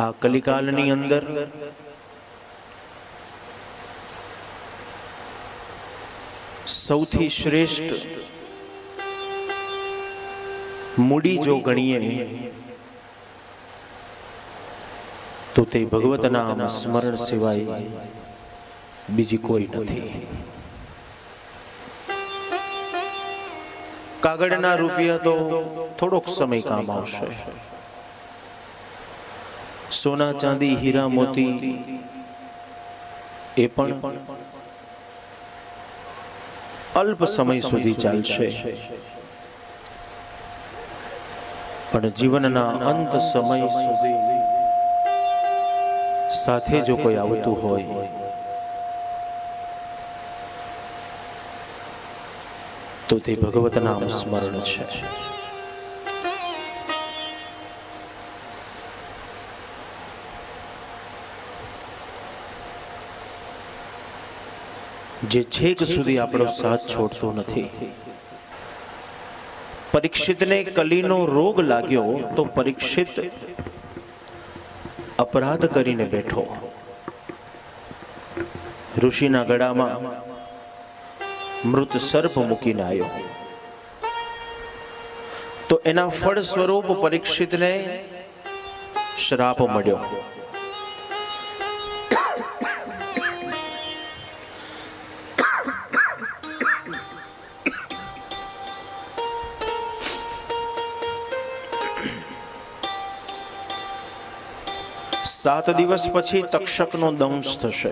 આ કલિકાલની અંદર સૌથી શ્રેષ્ઠ મૂડી જો ગણીએ તો તે ભગવતના સ્મરણ સિવાય બીજી કોઈ નથી. કાગળના રૂપિયા તો થોડોક સમય કામ આવશે. સોના ચાંદી, હીરા મોતી, એ પણ અલ્પ સમય સુધી ચાલશે. પણ જીવનના અંત સમય સુધી સાથે જો કોઈ આવતું હોય, તો તે ભગવતનામ સ્મરણ છે. જે છેક સુધી આપણો સાથ છોડતો નથી. પરીક્ષિતને કલીનો રોગ લાગ્યો તો પરીક્ષિત અપરાધ કરીને બેઠો. ઋષિના ગળામાં મૃત સર્પ મૂકીને આવ્યો. તો એના ફળ સ્વરૂપ પરીક્ષિતને શ્રાપ મળ્યો. સાત દિવસ પછી તક્ષકનો દંશ થશે.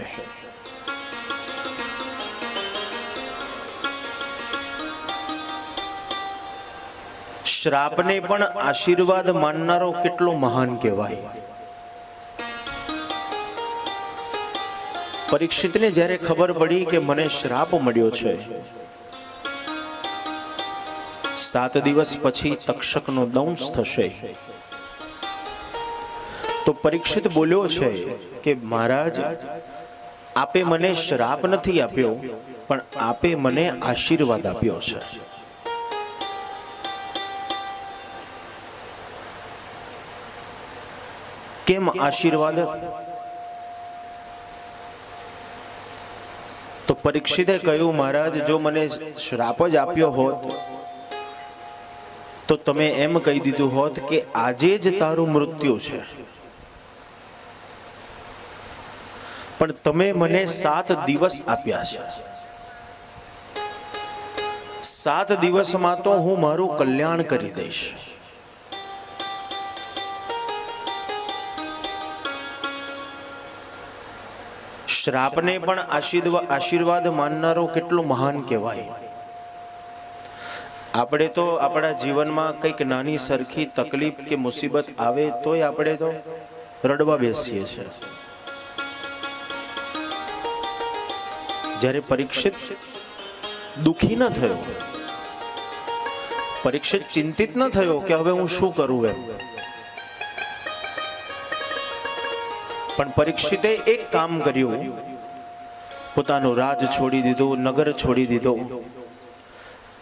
શ્રાપને પણ આશીર્વાદ માનનારો કેટલો મહાન કહેવાય. પરીક્ષિતને જ્યારે ખબર પડી કે મને શ્રાપ મળ્યો છે, સાત દિવસ પછી તક્ષકનો દંશ થશે. તો પરીક્ષિત બોલ્યો છે કે, મહારાજ, આપે મને શ્રાપ નથી આપ્યો, પણ આપે મને આશીર્વાદ આપ્યો છે. કેમ આશીર્વાદ? તો પરીક્ષિતે કહ્યું, મહારાજ, જો મને શ્રાપ જ આપ્યો હોત, તો તમે એમ કહી દીધું હોત કે આજે જ તારું મૃત્યુ છે. પણ તમે મને સાત દિવસ આપ્યા છે. સાત દિવસમાં તો હું મારું કલ્યાણ કરી દઈશ. શ્રાપને પણ આશીર્વાદ માનનારો કેટલો મહાન કહેવાય. આપણે તો આપણા જીવનમાં કંઈક નાની સરખી તકલીફ કે મુસીબત આવે તોય આપણે તો રડવા બેસીએ છીએ. જ્યારે પરીક્ષિત દુખી ન થયો, પરીક્ષિત ચિંતિત ન થયો કે હવે હું શું કરું એમ. પણ પરીક્ષિતે એક કામ કર્યું. પોતાનું રાજ છોડી દીધું, નગર છોડી દીધો.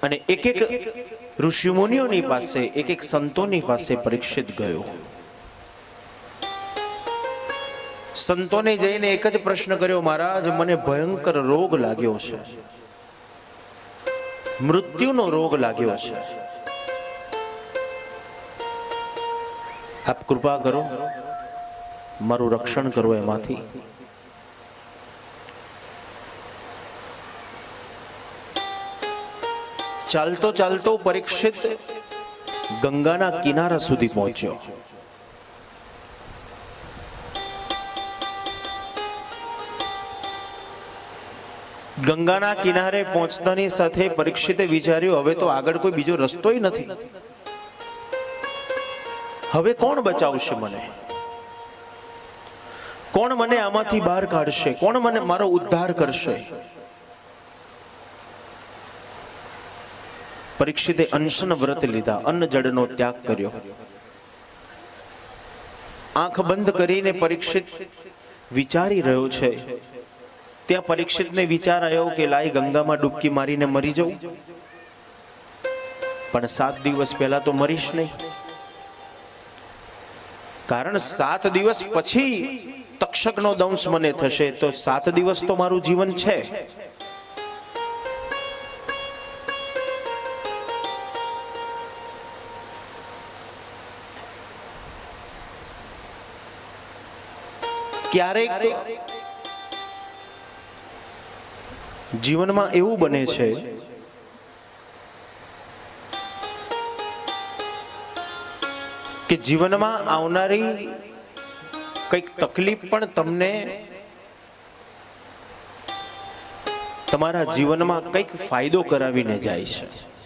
અને એક એક ઋષિમુનિઓની પાસે, એક એક સંતોની પાસે પરીક્ષિત ગયો. સંતોને જઈને એક જ પ્રશ્ન કર્યો, મહારાજ, મને ભયંકર રોગ લાગ્યો છે. મૃત્યુનો રોગ લાગ્યો છે. આપ કૃપા કરો, મારું રક્ષણ કરો એમાંથી. ચાલતો ચાલતો પરીક્ષિત ગંગાના કિનારા સુધી પહોંચ્યો. ગંગાના કિનારે પહોંચતાની સાથે પરીક્ષિતે વિચાર્યું, હવે તો આગળ કોઈ બીજો રસ્તોય નથી. હવે કોણ બચાવશે મને? કોણ મને આમાંથી બહાર કાઢશે? કોણ મને મારો ઉદ્ધાર કરશે? પરીક્ષિતે અનશન વ્રત લીધા, અન્ન જળનો ત્યાગ કર્યો. આંખ બંધ કરીને પરીક્ષિત વિચારી રહ્યો છે ત્યાં પરીક્ષિતને વિચાર આવ્યો કે લાઈ ગંગામાં ડૂબકી મારીને મરી જવું. પણ સાત દિવસ પહેલા તો મરીશ નહીં. કારણ સાત દિવસ પછી તક્ષકનો દંશ મને થશે તો સાત દિવસ તો મારું જીવન છે. ક્યારેક જીવનમાં એવું બને છે. કે જીવનમાં આવનારી કંઈક તકલીફ પણ તમને તમારા જીવનમાં કંઈક ફાયદો કરાવીને જાય છે.